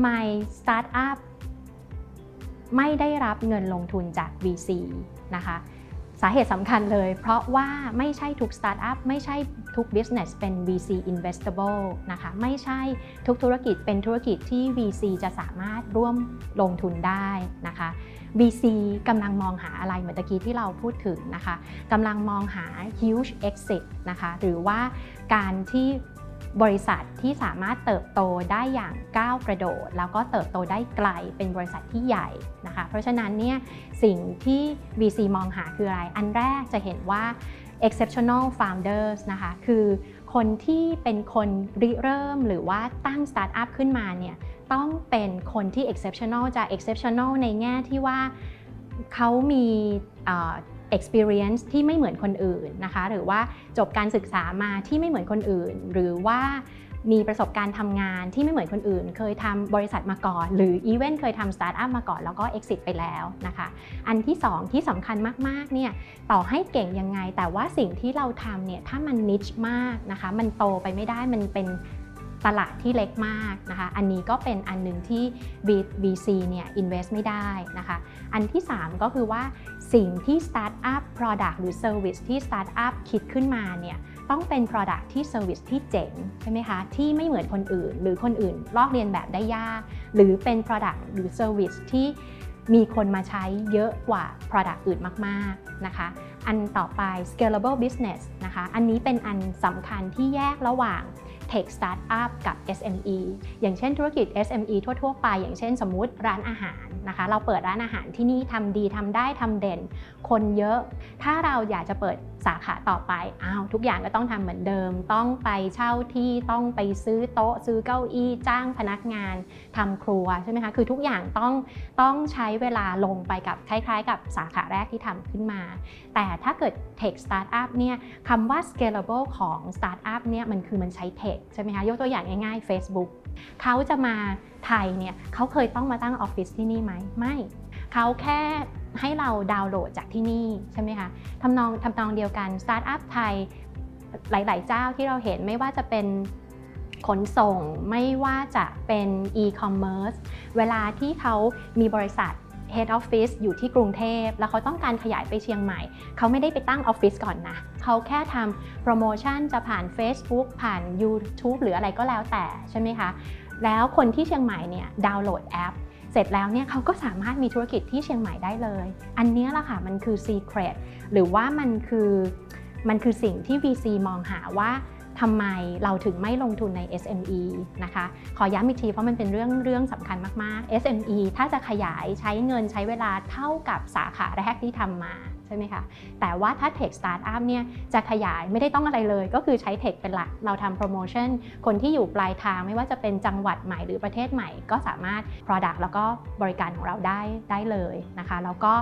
ำไมสตาร์ทอัพไม่ได้รับเงินลงทุนจาก VC นะคะสาเหตุสำคัญเลย เพราะว่าไม่ใช่ทุกสตาร์ทอัพไม่ใช่ทุก business เป็น VC investable นะคะไม่ใช่ทุกธุรกิจเป็นธุรกิจที่ VC จะสามารถร่วมลงทุนได้นะคะ VC กำลังมองหาอะไรเหมือนตะกี้ที่เราพูดถึงนะคะกำลังมองหา huge exit นะคะหรือว่าการที่ บริษัทที่สามารถเติบโตได้อย่างก้าวกระโดด แล้วก็เติบโตได้ไกลเป็นบริษัทที่ใหญ่นะคะ เพราะฉะนั้นเนี่ยสิ่งที่ VC มองหาคืออะไร อันแรกจะเห็นว่า exceptional founders นะคะคือคนที่เป็นคนริเริ่มหรือว่าตั้งสตาร์ทอัพขึ้นมาเนี่ยต้องเป็นคนที่ exceptional จะ exceptional ในแง่ที่ว่าเขามี experience ที่ไม่เหมือนคนอื่นนะคะ หรือว่าจบการศึกษามาที่ไม่เหมือนคนอื่น หรือว่ามีประสบการณ์ทำงานที่ไม่เหมือนคนอื่น เคยทำบริษัทมาก่อน หรืออีเวนเคยทำสตาร์ทอัพมาก่อนแล้วก็ exit ไปแล้วนะคะ อันที่ 2 ที่สำคัญมากๆเนี่ยต่อให้เก่งยังไง แต่ว่าสิ่งที่เราทำเนี่ยถ้ามันนิชมากนะคะ มันโตไปไม่ได้มันเป็น ตลาดที่เล็กมากนะคะ อันนี้ก็เป็นอันหนึ่งที่ VC เนี่ย invest ไม่ได้นะคะ อันที่ 3 ก็คือว่าสิ่งที่ Startup Product หรือ Service ที่ Startup คิดขึ้นมาเนี่ยต้องเป็น Product ที่ Service ที่เจ๋งใช่ไหมคะ ที่ไม่เหมือนคนอื่น หรือคนอื่นลอกเรียนแบบได้ยาก หรือเป็น Product หรือ Service ที่มีคนมาใช้เยอะกว่า Product อื่นมากๆนะคะ อันต่อไป scalable business นะคะ อันนี้เป็นอันสำคัญที่แยกระหว่าง Tech Startup กับ SME อย่างเช่นธุรกิจ SME ทั่ว ๆ ไป อย่างเช่นสมมุติร้านอาหารนะคะ เราเปิดร้านอาหารที่นี่ทำดีทำได้ทำเด่น คนเยอะ ถ้าเราอยากจะเปิดสาขาต่อไป อ้าวทุกอย่างก็ต้องทำเหมือนเดิม ต้องไปเช่าที่ต้องไปซื้อโต๊ะ ซื้อเก้าอี้จ้างพนักงานทำครัวใช่ไหมคะคือทุกอย่างต้องต้องใช้เวลาลงไปกับคล้ายๆ กับสาขาแรกที่ทำขึ้นมา แต่ถ้าเกิด Tech Startup เนี่ยคำว่า scalable ของ Startup เนี่ยมันคือมันใช้ Tech ใช่ไหมคะยกตัวอย่างง่ายๆ Facebook เขาจะมาไทยเนี่ยเขาเคยต้องมาตั้งออฟฟิศที่นี่ไหมไม่เขาแค่ให้เราดาวน์โหลดจากที่นี่ใช่ไหมคะทำนองทำนองเดียวกันสตาร์ทอัพไทยหลาย ๆ เจ้าที่เราเห็นไม่ว่าจะเป็นขนส่งไม่ว่าจะเป็น e-commerce เวลาที่เขามีบริษัท Head Office อยู่ที่กรุงเทพ แล้วเขาต้องการขยายไปเชียงใหม่ เขาไม่ได้ไปตั้งออฟฟิศก่อนนะ เขาแค่ทำโปรโมชั่นจะผ่าน Facebook ผ่าน YouTube หรืออะไรก็แล้วแต่ใช่ไหมคะ แล้วคนที่เชียงใหม่เนี่ยดาวน์โหลดแอป เสร็จแล้วเนี่ยเขาก็สามารถมีธุรกิจที่เชียงใหม่ได้เลย อันนี้แหละค่ะมันคือ secret หรือว่ามันคือมันคือสิ่งที่ VC มองหาว่า ทำไมเราถึงไม่ลงทุนใน SME นะคะ ขอย้ำอีกทีเพราะมันเป็นเรื่องเรื่องสำคัญมาก ๆ SME ถ้าจะขยายใช้เงินใช้เวลาเท่ากับสาขาแรกที่ทำมา ช่ไหมคะแต่ว่าถ้า Tech Startup เนี่ยจะขยายไม่ได้ต้องอะไรเลย ก็คือใช้ Tech เป็นหลัก เราทำโปรโมชั่น คนที่อยู่ปลายทางไม่ว่าจะเป็นจังหวัดใหม่หรือประเทศใหม่ ก็สามารถ Product แล้วก็บริการของเราได้ได้เลยนะคะ แล้วก็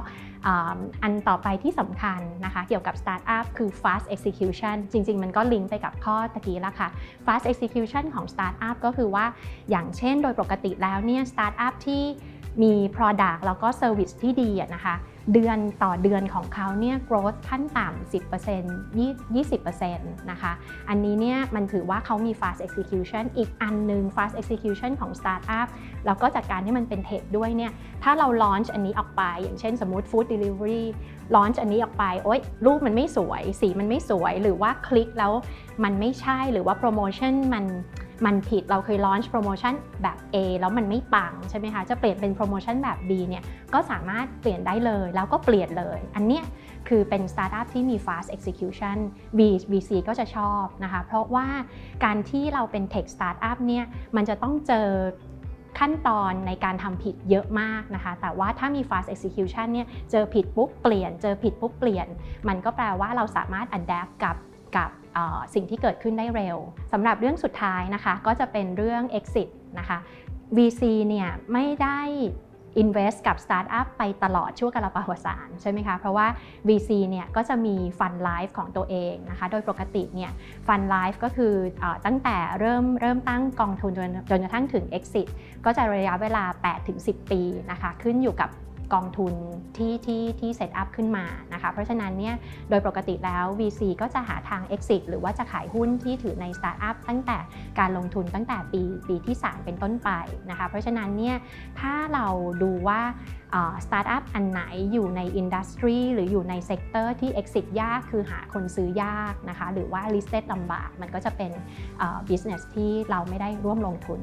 อันต่อไปที่สำคัญนะคะเกี่ยวกับ Startup คือ fast execution จริง ๆ มันก็ลิงก์ไปกับข้อตะกี้แล้วค่ะ fast execution ของ Startup ก็คือว่าอย่างเช่นโดยปกติแล้วเนี่ย Startup ที่มี Product แล้วก็ Service ที่ดีนะคะ เดือนต่อเดือนของเขาเนี่ย growth ขั้นต่ำ 10% 20%นะคะ อันนี้เนี่ยมันถือว่าเขามี fast execution อีกอันหนึ่ง fast execution ของ startup แล้วก็จัดการให้มันเป็นเทคด้วยเนี่ย ถ้าเรา launch อันนี้ออกไป อย่างเช่นสมมติ food delivery launch อันนี้ออกไป โอ๊ยรูปมันไม่สวย สีมันไม่สวย หรือว่าคลิกแล้วมันไม่ใช่ หรือว่า promotion มันมัน มันผิดเราเคย launch โปรโมชั่นแบบ A แล้วมันไม่ปังใช่ไหมคะจะเปลี่ยนเป็นโปรโมชั่นแบบ B เนี่ยก็สามารถเปลี่ยนได้เลยแล้วก็เปลี่ยนเลย อันเนี้ยคือเป็นสตาร์ทอัพที่มี fast execution VC ก็จะชอบนะคะเพราะว่าการที่เราเป็น tech startup เนี่ยมันจะต้องเจอขั้นตอนในการทำผิดเยอะมากนะคะ แต่ว่าถ้ามี fast execution เนี่ย เจอผิดปุ๊บเปลี่ยน เจอผิดปุ๊บเปลี่ยน มันก็แปลว่าเราสามารถ adapt กับกับ สิ่งที่เกิดขึ้นได้เร็วสำหรับเรื่องสุดท้ายนะคะ ก็จะเป็นเรื่อง exit นะคะ VC เนี่ยไม่ได้ invest กับ Startup ไปตลอดชั่วกาลปวสารใช่ไหมคะ เพราะว่า VC เนี่ยก็จะมี Fund Life ของตัวเองนะคะ โดยปกติเนี่ย Fund Life ก็คืออตั้งแต่เริ่มเริ่มตั้งกองทุนจนจนกระทั่งถึง Exit ก็จะระยะเวลา 8-10 ปีนะคะ ขึ้นอยู่กับ กองทุนที่ที่ที่เซตอัพขึ้นมานะคะเพราะฉะนั้นเนี่ยโดยปกติแล้ว VC ก็จะหาทาง exit หรือว่าจะขายหุ้นที่ถือในสตาร์ทอัพตั้งแต่การลงทุนตั้งแต่ปีปีที่ 3 เป็นต้นไปนะคะเพราะฉะนั้นเนี่ยถ้าเราดูว่าสตาร์ทอัพอันไหนอยู่ในอินดัสทรีหรืออยู่ในเซกเตอร์ที่ exit ยากคือหาคนซื้อยากนะคะหรือว่า listed ลำบากมันก็จะเป็น business ที่เราไม่ได้ร่วมลงทุน